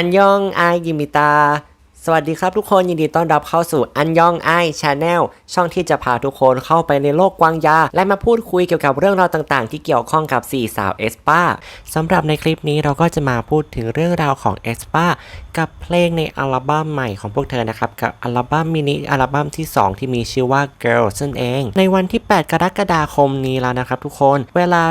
อันยองไอยิมิตา สวัสดีครับทุกคนยินดีต้อนรับเข้าสู่อันยองไอชาแนลช่องที่จะพาทุกคนเข้าไปในโลกกวางยา และมาพูดคุยเกี่ยวกับเรื่องราวต่างๆ ที่เกี่ยวข้องกับ 4 สาวเอสปาสำหรับในคลิปนี้เราก็จะมาพูดถึงเรื่องราวของเอสปากับเพลงในอัลบั้มใหม่ของพวกเธอนะครับ กับอัลบั้มมินิอัลบั้มที่ 2 ที่มีชื่อว่า Girls นั่นเอง ในวันที่ 8 กรกฎาคมนี้แล้วนะครับทุกคนเวลา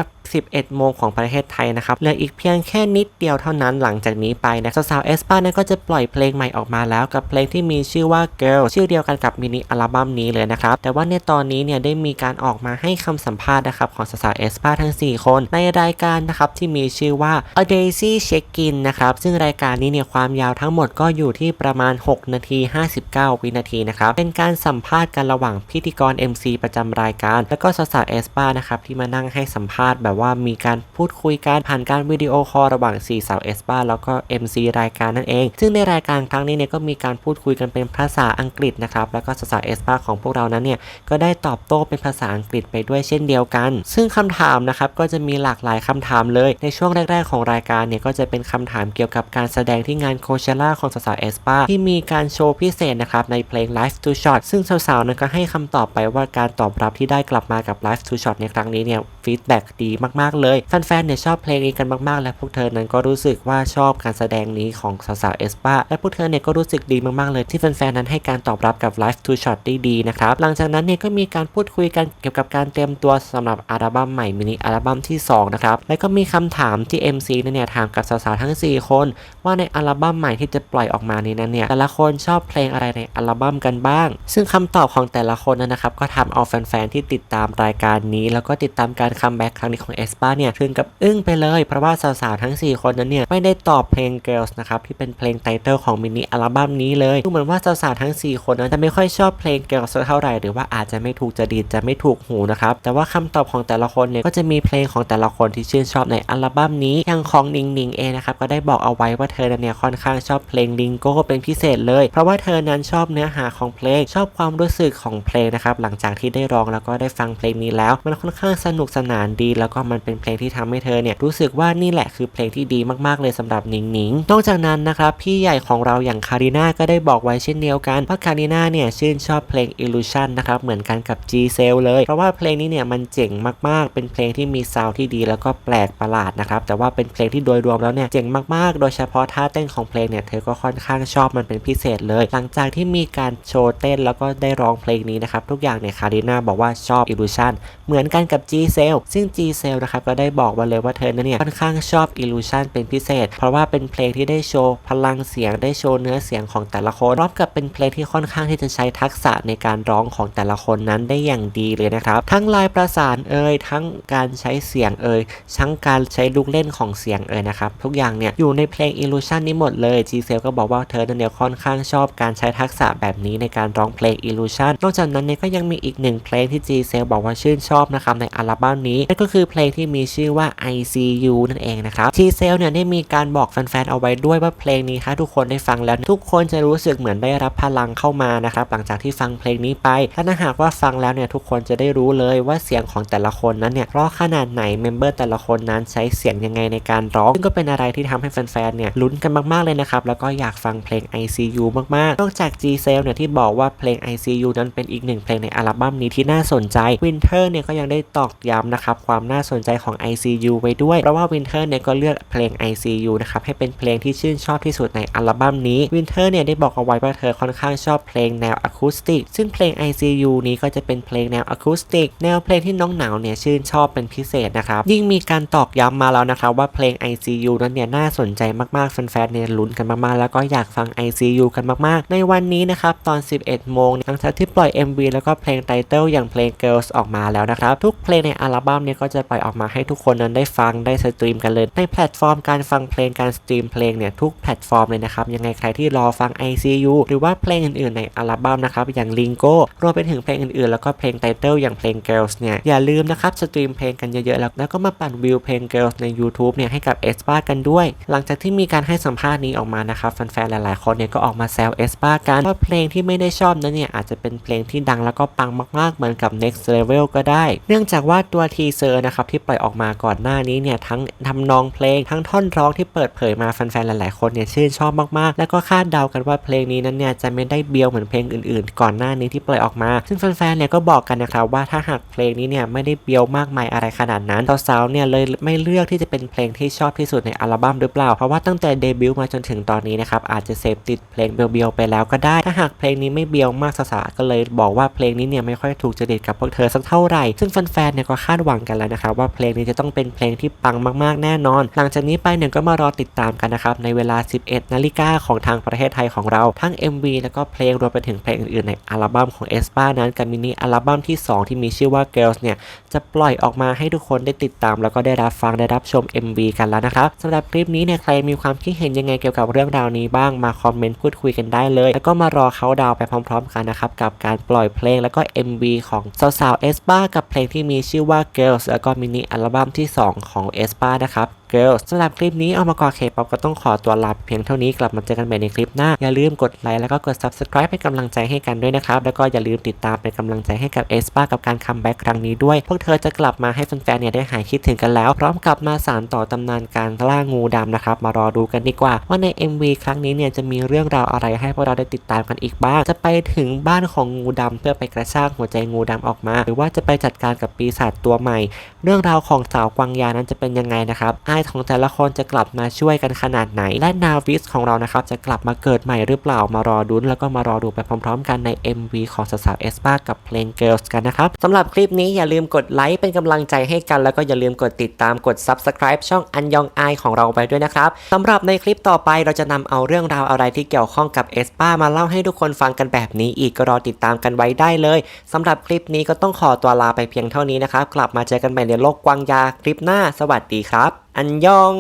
11 โมงของประเทศไทยนะครับเหลืออีกเพียงแค่นิดเดียวเท่านั้นหลังจากนี้ไปนะสาวๆเอสปาเนี่ยก็จะปล่อยเพลงใหม่ออกมาแล้วกับเพลงที่มีชื่อว่า Girl ชื่อเดียวกันกับมินิอัลบั้มนี้เลยนะครับแต่ว่าในตอนนี้เนี่ยได้มีการออกมาให้คำสัมภาษณ์นะครับของสาวๆเอสปาทั้ง 4 คน ในรายการนะครับที่มีชื่อว่า A Daisy Check In นะครับซึ่งรายการนี้เนี่ยความยาวทั้งหมดก็อยู่ที่ประมาณ 6 นาที 59 วินาทีนะครับเป็นการสัมภาษณ์กันระหว่างพิธีกร MC ประจำรายการ แล้วก็สาวๆเอสปานะครับที่มานั่งให้สัมภาษณ์แบบว่ามีการพูดคุยกันผ่านการวิดีโอคอลระหว่าง4สาวเอสปาแล้วก็ MC รายการนั่นเอง ซึ่งในรายการครั้งนี้เนี่ยก็มีการพูดคุยกันเป็นภาษาอังกฤษนะครับแล้วก็สาวเอสปาของพวกเรานั้นเนี่ยก็ได้ตอบโต้เป็นภาษาอังกฤษไปด้วยเช่นเดียวกัน ซึ่งคำถามนะครับก็จะมีหลากหลายคำถามเลย ในช่วงแรก ๆ ของรายการเนี่ยก็จะเป็นคำถามเกี่ยวกับการแสดงที่งานโคเชล่าของสาวเอสปาที่มีการโชว์พิเศษนะครับในเพลง Live to Shot ซึ่งสาวๆนั้นก็ให้คำตอบไปว่าการตอบรับที่ได้กลับมากับ Live to Shot ในครั้งนี้เนี่ย ฟีดแบ็กดีมากๆเลยแฟนๆเนี่ยชอบเพลงนี้กันมากๆ และพวกเธอนั้นก็รู้สึกว่าชอบการแสดงนี้ของสาวๆเอสปาและพวกเธอเนี่ยก็รู้สึกดีมากๆเลยที่แฟนๆนั้นให้การตอบรับกับ Live to Shot ได้ดีนะครับหลังจากนั้นเนี่ยก็มีการพูดคุยกันเกี่ยวกับการเตรียมตัวสำหรับอัลบั้มใหม่มินิอัลบั้มที่2นะครับและก็มีคำถามที่ MC นั้นเนี่ยถามกับสาวๆทั้ง 4 คน ว่าในอัลบั้มใหม่ที่จะปล่อยออกมานี้นั้นเนี่ยแต่ละคนชอบเพลงอะไรในอัลบั้มกันบ้าง ซึ่งคำตอบของแต่ละคนนั้นนะครับก็ทำเอาแฟนๆที่ติดตามรายการนี้ แล้วก็ติดตามการคัมแบ็กครั้งนี้ของเอสปาเนี่ยถึงกับอึ้งไปเลย เพราะว่าสาวๆทั้ง 4 คนนั้นเนี่ยไม่ได้ตอบเพลง Girls นะครับที่เป็นเพลงไตเติลของมินิอัลบั้มนี้เลยดูเหมือนว่าสาวๆทั้ง 4 คนนั้นจะไม่ค่อยชอบเพลง Girls เท่าไหร่หรือว่าอาจจะไม่ถูกจริตจะไม่ถูกหูนะครับแต่ว่าคำตอบของแต่ละคนเนี่ยก็จะมีเพลงของแต่ละคนที่ชื่นชอบในอัลบั้มนี้อย่างของนิงนิงเองนะครับก็ได้บอกเอาไว้ว่าเธอนั้นเนี่ยค่อนข้างชอบเพลงลิงโก้เป็นพิเศษเลย เพราะว่าเธอนั้นชอบเนื้อหาของเพลงชอบความรู้สึกของเพลงนะครับหลังจากที่ได้ร้องแล้วก็ได้ฟังเพลงนี้แล้ว มันค่อนข้างสนุกสนานดี แล้วก็มันเป็นเพลงที่ทำให้เธอเนี่ยรู้สึกว่านี่แหละคือเพลงที่ดีมากๆเลยสำหรับนิงนิงนอกจากนั้นนะครับพี่ใหญ่ของเราอย่างคาริน่าก็ได้บอกไว้เช่นเดียวกันว่าคาริน่าเนี่ยชื่นชอบเพลง Illusion นะครับเหมือนกันกับ G c e l เลย เพราะว่าเพลงนี้เนี่ยมันเจ๋งมากๆ เป็นเพลงที่มีซาวด์ที่ดีแล้วก็แปลกประหลาดนะครับแต่ว่าเป็นเพลงที่โดยรวมแล้วเนี่ยเจ๋งมากๆ โดยเฉพาะท่าเต้นของเพลงเนี่ยเธอก็ค่อนข้างชอบมันเป็นพิเศษเลย หลังจากที่มีการโชว์เต้นแล้วก็ได้ร้องเพลงนี้นะครับทุกอย่างเนี่ยคาริน่าบอกว่าชอบ Illusion เหมือนกันกับ G c e l ซึ่ง G c e l นะครับก็ได้บอกมาเลยว่าเธอเนี่ยค่อนข้างชอบ Illusion เป็นพิเศษ เพราะว่าเป็นเพลงที่ได้โชว์พลังเสียงได้โชว์เนื้อเสียงของแต่ละคนพร้อมกับเป็นเพลงที่ค่อนข้างที่จะใช้ทักษะในการร้องของแต่ละคนนั้นได้อย่างดีเลยนะครับ ทั้งลายประสานเอ่ยทั้งการใช้เสียงเอ่ยทั้งการใช้ลูกเล่นของเสียงเอ่ยนะครับทุกอย่างเนี่ยอยู่ในเพลง Illusion นี้หมดเลย G c e l ก็บอกว่าเธอเนี่ยค่อนข้างชอบการใช้ทักษะแบบนี้ในการร้องเพลง Illusion นอกจากนั้นเนี่ยก็ยังมีอีกหนึ่งเพลงที่ G c e l บอกว่าชื่นชอบนะครับในอัลบั้มนี้นั่นก็คือเพลงที่มีชื่อว่า ICU นั่นเองนะครับ G c e l เนี่ยได้มีการบอกแฟนๆเอาไว้ด้วยว่าเพลงนี้ถ้าทุกคนได้ฟังแล้ว ทุกคนจะรู้สึกเหมือนได้รับพลังเข้ามานะครับหลังจากที่ฟังเพลงนี้ไปและถ้าหากว่าฟังแล้วเนี่ยทุกคนจะได้รู้เลยว่าเสียงของแต่ละคนนั้นเนี่ยเพราะขนาดไหนเมมเบอร์แต่ละคนนั้นใช้เสียงยังไงในการร้องซึ่งก็เป็นอะไรที่ทำให้แฟนๆเนี่ยลุ้นกันมากๆเลยนะครับแล้วก็อยากฟังเพลง ICU มากๆ นอกจาก G c e l เนี่ยที่บอกว่าเพลง ICU นั้นเป็นอีกหนึ่งเพลงในอัลบั้มนี้ที่น่าสนใจ Winter เนี่ยก็ยังได้ตอกย้ำนะครับความน่าสนใจของ ICU ไว้ด้วย เพราะว่า Winter เนี่ยก็เลือกเพลง ICU นะครับให้เป็นเพลงที่ชื่นชอบที่สุดในอัลบั้มนี้ Winter เนี่ยได้บอกเอาไว้ว่าเธอค่อนข้างชอบเพลงแนวอะคูสติกซึ่งเพลง ICU นี้ก็จะเป็นเพลงแนวอะคูสติกแนวเพลงที่น้องหนาวเนี่ยชื่นชอบเป็นพิเศษนะครับยิ่งมีการตอกย้ำมาแล้วนะครับว่าเพลง ICU นั้นเนี่ยน่าสนใจมากๆแฟนๆเนี่ยลุ้นกันมากๆ แล้วก็อยากฟัง ICU กันมากๆ ในวันนี้นะครับตอน 11 โมงหลังจากที่ปล่อย MV แล้วก็เพลงไตเติลอย่างเพลง Girls ออกมาแล้วนะครับทุกเพลงในอัลลบั้มเนี่ยก็จะปล่อยออกมาให้ทุกคนนั้นได้ฟังได้สตรีมกันเลย ในแพลตฟอร์มการฟังเพลงการสตรีมเพลงเนี่ยทุกแพลตฟอร์มเลยนะครับยังไงใครที่รอฟัง ICU หรือว่าเพลงอื่นๆในอัลบั้มนะครับอย่าง Lingo รวมไปถึงเพลงอื่นๆ แล้วก็เพลงไตเติลอย่างเพลง Girls เนี่ยอย่าลืมนะครับสตรีมเพลงกันเยอะๆ แล้วแล้วก็มาปั่นวิวเพลง Girls ใน YouTube เนี่ยให้กับเอสปากันด้วย หลังจากที่มีการให้สัมภาษณ์นี้ออกมานะครับแฟนๆหลายๆคนเนี่ยก็ออกมาแซวเอสปากันว่าเพลงที่ไม่ได้ชอบนั้นเนี่ยอาจจะเป็นเพลงที่ดังแล้วก็ปังมากๆเหมือนกับ Next Level ก็ได้ เนื่องจากว่าตัวทีเซอร์นะครับที่ปล่อยออกมาก่อนหน้านี้เนี่ยทั้งทำนองเพลงทั้งท่อนร้องที่เปิดเผยมาแฟนๆหลายๆคนเนี่ยชื่นชอบมากๆ แล้วก็คาดเดากันว่าเพลงนี้นั้นเนี่ยจะไม่ได้เบียวเหมือนเพลงอื่นๆ ก่อนหน้านี้ที่ปล่อยออกมา ซึ่งแฟนๆเนี่ยก็บอกกันนะครับว่าถ้าหากเพลงนี้เนี่ยไม่ได้เบียวมากมายอะไรขนาดนั้นสาวๆเนี่ยเลยไม่เลือกที่จะเป็นเพลงที่ชอบที่สุดในอัลบั้มหรือเปล่า เพราะว่าตั้งแต่เดบิวต์มาจนถึงตอนนี้นะครับอาจจะเสพติดเพลงเบียวๆไปแล้วก็ได้ ถ้าหากเพลงนี้ไม่เบียวมากสาวๆก็เลยบอกว่าเพลงนี้เนี่ยไม่ค่อยถูกจริตกับพวกเธอสักเท่าไหร่ซึ่งแฟนๆเนี่ยก็คาดหวังกันแล้วนะครับว่าเพลงนี้จะต้องเป็นเพลงที่ปังมากๆแน่นอน หลังจากนี้ไปเนี่ยก็มารอติดตามกันนะครับในเวลา 11 นาฬิกาของทางประเทศไทยของเราทั้ง MV แล้วก็เพลงรวมไปถึงเพลงอื่นๆในอัลบั้มของ e s p a นั้นกับมินิอัลบั้มที่ 2 ที่มีชื่อว่า Girls เนี่ยจะปล่อยออกมาให้ทุกคนได้ติดตาม แล้วก็ได้รับฟังได้รับชม MV กันแล้วนะครับสำหรับคลิปนี้เนี่ยใครมีความคิดเห็นยังไงเกี่ยวกับเรื่องราวนี้บ้างมาคอมเมนต์พูดคุยกันได้เลย แล้วก็มารอเขาดาวไปพร้อม ๆ กันนะครับกับการปล่อยเพลงแล้วก็ MV ของสาวๆ e s p a กับเพลงที่มีชื่อว่า Girls แล้วก็มินิอัลบั้มที่ 2 ของ e s p a นะครับ Girls สำหรับคลิปนี้เอามากอเคป๊อปก็ต้องขอตัวลาเพียงเท่านี้กลับมาเจอกันใหม่ในคลิปหน้า อย่าลืมกดไลค์แล้วก็กด Subscribe เป็นกำลังใจให้กันด้วยนะครับ แล้วก็อย่าลืมติดตามเป็นกำลังใจให้กับเอสปากับการคัมแบ็กครั้งนี้ด้วย พวกเธอจะกลับมาให้แฟนๆเนี่ยได้หายคิดถึงกันแล้ว พร้อมกลับมาสานต่อตำนานการล่างูดำนะครับมารอดูกันดีกว่า ว่าใน MV ครั้งนี้เนี่ยจะมีเรื่องราวอะไรให้พวกเราได้ติดตามกันอีกบ้าง จะไปถึงบ้านของงูดำเพื่อไปกระชากหัวใจงูดำออกมา หรือว่าจะไปจัดการกับปีศาจตัวใหม่ เรื่องราวของสาวกวางยานั้นจะเป็นยังไงนะครับอ้ายของแต่ละคนจะกลับมาช่วยกันขนาดไหน และนาวิสของเรานะครับจะกลับมาเกิดใหม่หรือเปล่ามารอดุนแล้วก็มารอดูไปพร้อม ๆ กันใน MV ของสาวๆเอสปากับเพลง Girls กันนะครับสำหรับคลิปนี้อย่าลืมกดไลค์เป็นกำลังใจให้กัน แล้วก็อย่าลืมกดติดตามกด Subscribe ช่องอันยองไอของเราไปด้วยนะครับสำหรับในคลิปต่อไปเราจะนำเอาเรื่องราวอะไรที่เกี่ยวข้องกับเอสปามาเล่าให้ทุกคนฟังกันแบบนี้อีกก็รอติดตามกันไว้ได้เลยสำหรับคลิปนี้ก็ต้องขอตัวลาไปเพียงเท่านี้นะครับกลับมาเจอกันใหม่ในโลกกวางยาคลิปหน้าสวัสดีครับ อันยอง